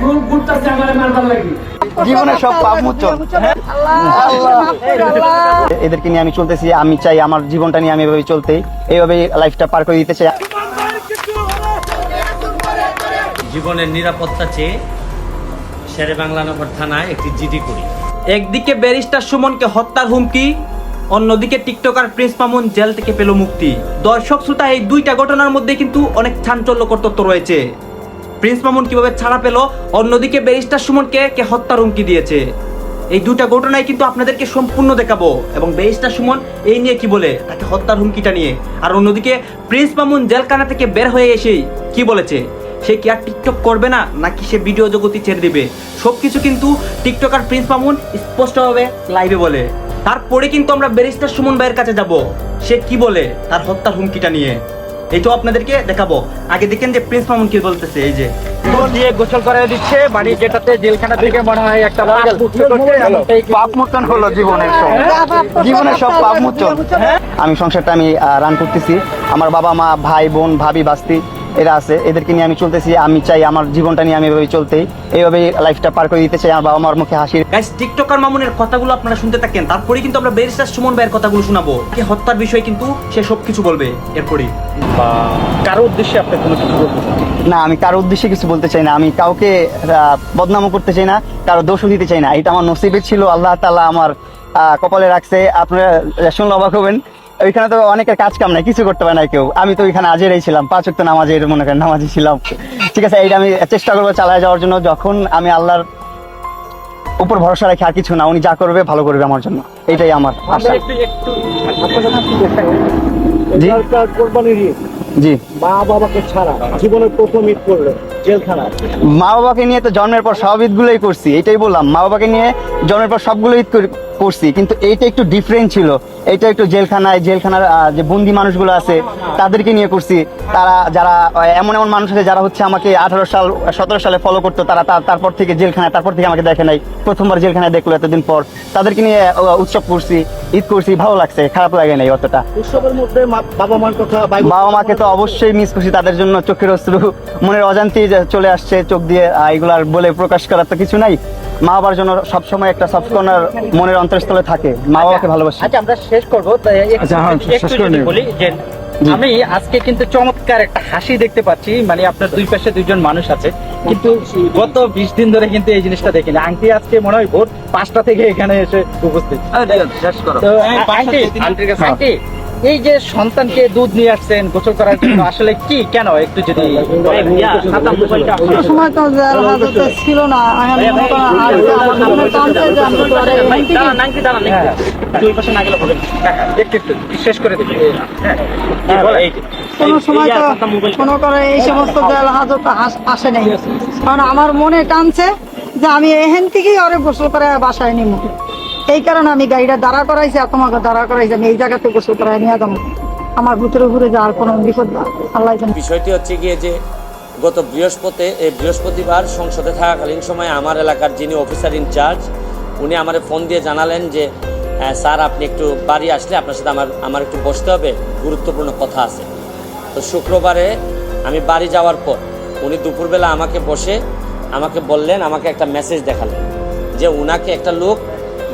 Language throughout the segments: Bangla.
গ্রুপ ঘুরতেছে আমার মারবার লাগি জীবনে সব পাপ মোচন এদেরকে নিয়ে আমি চলতেছি আমি চাই আমার জীবনটা নিয়ে আমি এভাবে চলতে। এইভাবে লাইফটা পার করে দিতে চাই। জীবনের নিরাপত্তা চেয়ে শেরে বাংলানগর থানায় একটি জিডি করি। একদিকে ব্যারিস্টার সুমনকে হত্যার হুমকি অন্যদিকে টিকটকার প্রিন্স মামুন জেল থেকে পেল মুক্তি। দর্শক শ্রোতা এই দুইটা ঘটনার মধ্যে কিন্তু অনেক চাঞ্চল্যকর তথ্য রয়েছে। প্রিন্স মামুন কীভাবে ছাড়া পেল? অন্যদিকে ব্যারিস্টার সুমনকে কে হত্যার হুমকি দিয়েছে? এই দুটা ঘটনায় কিন্তু আপনাদেরকে সম্পূর্ণ দেখাবো। এবং ব্যারিস্টার সুমন এই নিয়ে কি বলে? তাকে হত্যার হুমকিটা নিয়ে। আর অন্যদিকে প্রিন্স মামুন জেলখানা থেকে বের হয়ে এসেই কি বলেছে? সে কি আর টিকটক করবে না? নাকি সে ভিডিও জগতি ছেড়ে দিবে? সবকিছু কিন্তু টিকটক আর প্রিন্স মামুন স্পষ্টভাবে লাইভে বলে। তারপরে কিন্তু আমরা ব্যারিস্টার সুমন ভাইয়ের কাছে যাব। সে কি বলে? তার হত্যার হুমকিটা নিয়ে। এইটাও আপনাদেরকে দেখাবো। আগে দেখেন যে প্রিন্স মামুন কি বলতেছে এই যে। দিয়ে গোসল করে দিচ্ছে বাড়ি যেটাতে জেলখানা থেকে মনে হয় একটা পাপ মুক্ত করছে এমনটাই কি- পাপ মোচন হলো জীবনের সব। জীবনের সব পাপ মোচন আমি সংসারটা আমি রান করতেছি। আমার বাবা মা ভাই বোন ভাবি বাস্তি। এরা আছে এদেরকে নিয়ে আমি চলতেছি আমি চাই আমার জীবনটা নিয়ে আমি এভাবে চলতে এইভাবে লাইফটা পার করে দিতে চাই আমার বাবা মার মুখে হাসির গাইস টিকটকার মামুনের কথাগুলো আপনারা শুনতে থাকেন তারপরে কিন্তু আমরা ব্যারিস্টার সুমন ভাইয়ের কথাগুলো শোনাবো। কি হত্যার বিষয়ে কিন্তু সে সব কিছু বলবে এরপরই। বা কারও উদ্দেশ্যে আপনি কোনো কিছু বলতে চান? না আমি কারও উদ্দেশ্যে কিছু বলতে চাই না আমি কাউকে আহ, বদনামও করতে চাই না কারও দোষও দিতে চাই না। এটা আমার নসিবে ছিল আল্লাহ তাআলা আমার আহ, কপালে রাখছে। আপনারা শুনলে অবাক হবেন ওইখানে তো অনেকের কাজ কাম নাই কিছু করতে পারে না কেউ। আমি তো ওইখানে আজেরাই ছিলাম পাঁচ ওয়াক্ত নামাজের মনে করেন নামাজি ছিলাম। ঠিক আছে এইটা আমি চেষ্টা করব চালায় যাওয়ার জন্য যখন আমি আল্লাহর উপর ভরসা রাখি আর কিছু না উনি যা করবে ভালো করবে আমার জন্য। এটাই আমার আশা। জি? মা বাবাকে ছাড়া জীবনের প্রথম ঈদ করল জেলখানা। মা বাবাকে নিয়ে তো জন্মের পর সব ঈদগুলোই করছি এটাই বললাম। মা বাবাকে নিয়ে জন্মের পর সবগুলো ঈদ কর- করছি কিন্তু এইটা একটু ডিফারেন্ট ছিল। এটা একটু জেলখানায় জেলখানার যে বন্দি মানুষগুলো আছে তাদেরকে নিয়ে করছি। তারা যারা এমন এমন মানুষ আছে যারা হচ্ছে আমাকে আঠারো সাল সতেরো সালে ফলো করতো তারা তারপর থেকে জেলখানায় তারপর থেকে আমাকে দেখে নাই। প্রথমবার জেলখানায় দেখল এতদিন পর। তাদেরকে নিয়ে উৎসব করছি ঈদ করছি ভালো লাগছে খারাপ লাগে নাই অতটা। উৎসবের মধ্যে বাবা মার কথা বাবা মাকে তো অবশ্যই মিস করছি তাদের জন্য চোখের অশ্রু মনের অজান্তেই যে চলে আসছে চোখ দিয়ে এগুলার বলে প্রকাশ করার তো কিছু নাই। মা বাবার জন্য সবসময় একটা সফট কর্নার মনের অন্তরস্থলে থাকে। মা বাবাকে ভালোবাসি। আচ্ছা আমরা শেষ করব। একটু- আচ্ছা, হ্যাঁ, একটু শেষ করে বলি যে আমি আজকে কিন্তু চমৎকার একটা হাসি দেখতে পাচ্ছি। মানে আপনার দুই পাশে দুইজন মানুষ আছে। কিন্তু গত বিশ দিন ধরে কিন্তু এই জিনিসটা দেখিনি। আংটি আজকে মনে হয় ভোর পাঁচটা থেকে এখানে এসে উপস্থিত। তো আন্টি আন্টি এই যে সন্তানকে দুধ নিয়ে আসছেন গোসল করার জন্য আসলে কি কেন? একটু যদি সময় তো হাজতে ছিল না। এখন মনে আমার মনে টানছে যে আমি তো আরে এখান থেকে দুই পাশে না গেলে হবে না। একটু একটু শেষ করে হ্যাঁ হ্যাঁ, এই যে। কোনো সময় তো করে এই সমস্ত জেল হাজত আসে নাই। কারণ আমার মনে টানছে যে আমি এখান থেকেই ওরে গোসল করে বাসায় নিব এই কারণে আমি গাড়িটা দাঁড়া করাইছি আর তোমাকে দাঁড়া করাইছি। আমি এই জায়গাতে গোসল করাই নিয়ে যাব। আমার ভিতরে ঘুরে যাওয়ার কোনো বিপদ আল্লাহ বিষয়টি হচ্ছে গিয়ে যে গত বৃহস্পতি এই বৃহস্পতিবার সংসদে থাকাকালীন সময় আমার এলাকার যিনি অফিসার ইনচার্জ উনি আমার ফোন দিয়ে জানালেন যে "হ্যাঁ, স্যার আপনি একটু বাড়ি আসলে আপনার সাথে আমার আমার একটু বসতে হবে। গুরুত্বপূর্ণ কথা আছে। তো শুক্রবারে আমি বাড়ি যাওয়ার পর উনি দুপুরবেলা আমাকে বসে আমাকে বললেন আমাকে একটা মেসেজ দেখালেন যে উনাকে একটা লোক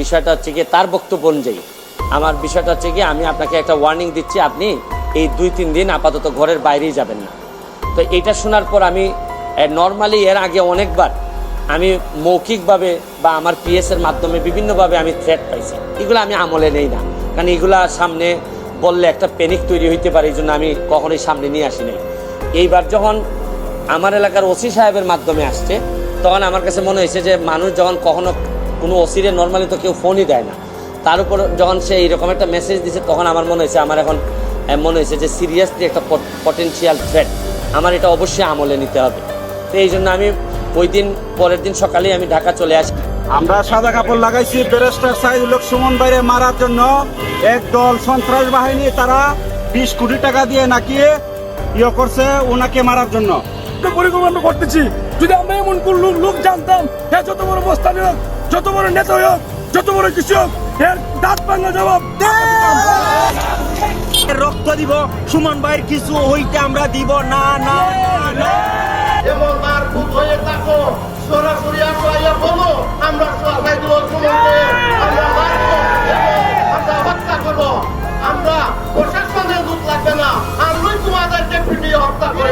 বিষয়টা হচ্ছে গিয়ে তার বক্তব্য অনুযায়ী। আমার বিষয়টা হচ্ছে গিয়ে আমি আপনাকে একটা ওয়ার্নিং দিচ্ছি, আপনি এই দুই তিন দিন আপাতত ঘরের বাইরেই যাবেন না। তো এটা শোনার পর আমি নর্মালি এর আগে অনেকবার আমি মৌখিকভাবে বা আমার পিএসের মাধ্যমে বিভিন্নভাবে আমি থ্রেট পাইছি। এগুলো আমি আমলে নেই না। কারণ এগুলা সামনে বললে একটা প্যানিক তৈরি হইতে পারে এই জন্য আমি কখনোই সামনে নিয়ে আসি নাই। এইবার যখন আমার এলাকার ওসি সাহেবের মাধ্যমে আসছে, তখন আমার কাছে মনে হয়েছে যে মানুষ যখন কখনো কোনো ওসিরে নর্মালি তো কেউ ফোনই দেয় না। তার উপর যখন সে এইরকম একটা মেসেজ দিছে তখন আমার মনে হয়েছে আমার এখন মনে হয়েছে যে সিরিয়াসলি একটা পটেনশিয়াল থ্রেট আমার এটা অবশ্যই আমলে নিতে হবে। তো এই জন্য আমি ওই দিন পরের দিন সকালেই আমি ঢাকা চলে আসি। আমরা সাদা কাপড় লাগাইছি ব্যারিস্টার সাইদুল সুমন বাইরে মারার জন্য। একদল সন্ত্রাস বাহিনী তারা বিশ কোটি টাকা দিয়ে নাকিয়ে ইয়ে করছে ওনাকে মারার জন্য। পরিকল্পনা করতেছি। যদি আমরা এমন কোন লোক লোক জানতাম হ্যাঁ যত বড় বস্তানি হোক যত বড় নেতা হোক যত বড় কিছু হোক এর দাঁত ভাঙা জবাব। রক্ত দিব সুমন ভাইয়ের কিছু হইতে আমরা দিব। না না না। এবং মারফুট হয়ে থাকো সরাসরি আসো বলো আমরা সুমনকে আমরা মারবো এবং আমরা হত্যা করব। আমরা প্রশাসনের দুধ লাগবে না। আমরাই তোমাদেরকে পিটিয়ে হত্যা করে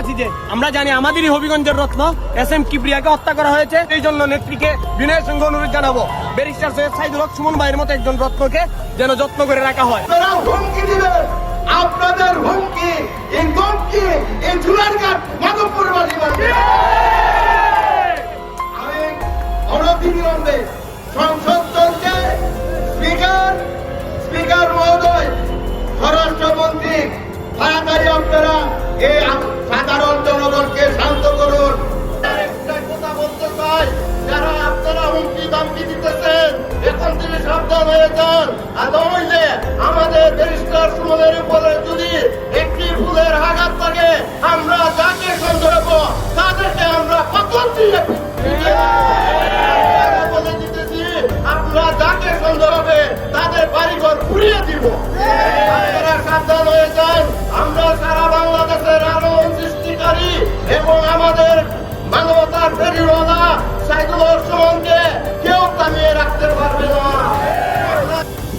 আছি যে আমরা জানি আমাদেরই হবিগঞ্জের রত্ন এস এম কিপ্রিয়াকে হত্যা করা হয়েছে। এই জন্য নেত্রীকে বিনয়ের সঙ্গে অনুরোধ জানাব। ব্যারিস্টার সৈয়দ সাইদুল হক সুমন ভাইয়ের মতো একজন রত্নকে যেন যত্ন করে রাখা হয়। আপনাদের হুমকি এই এই মাধবপুর আমি অনতিবিলম্বে সংসদ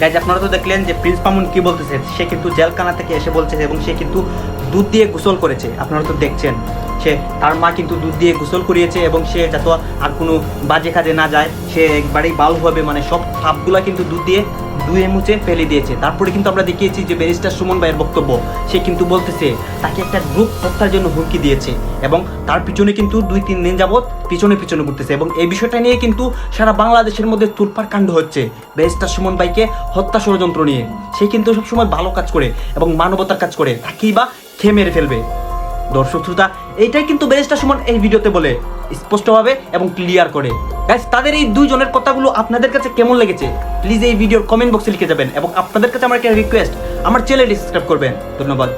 গাইজ আপনারা তো দেখলেন যে প্রিন্স মামুন কি বলতেছে? সে কিন্তু জেলখানা থেকে এসে বলছে এবং সে কিন্তু দুধ দিয়ে গোসল করেছে। আপনারা তো দেখছেন, সে তার মা কিন্তু দুধ দিয়ে গোসল করিয়েছে এবং সে যাতে আর কোনো বাজে কাজে না যায়, সে একবারেই ভালোভাবে মানে সব সাপগুলা কিন্তু দুধ দিয়ে ধুয়ে মুছে ফেলে দিয়েছে। তারপরে কিন্তু আমরা দেখিয়েছি যে ব্যারিস্টার সুমন ভাইয়ের বক্তব্য, সে কিন্তু বলতেছে, তাকে একটা গ্রুপ হত্যার জন্য হুমকি দিয়েছে এবং তার পিছনে কিন্তু দুই তিন দিন যাবৎ পিছনে পিছনে ঘুরতেছে এবং এই বিষয়টা নিয়ে কিন্তু সারা বাংলাদেশের মধ্যে তুলপার কাণ্ড হচ্ছে ব্যারিস্টার সুমন ভাইকে হত্যা ষড়যন্ত্র নিয়ে। সে কিন্তু সবসময় ভালো কাজ করে এবং মানবতার কাজ করে, তাকেই বা খেয়ে মেরে ফেলবে। দর্শক শ্রোতা এইটাই কিন্তু ব্যারিস্টার সুমন এই ভিডিওতে বলে, স্পষ্টভাবে এবং ক্লিয়ার করে। গাইস তাদের এই দুইজনের কথাগুলো আপনাদের কাছে কেমন লেগেছে? প্লিজ এই ভিডিওর কমেন্ট বক্সে লিখে যাবেন এবং আপনাদের কাছে আমার একটা রিকোয়েস্ট আমার চ্যানেলটি সাবস্ক্রাইব করবেন। ধন্যবাদ।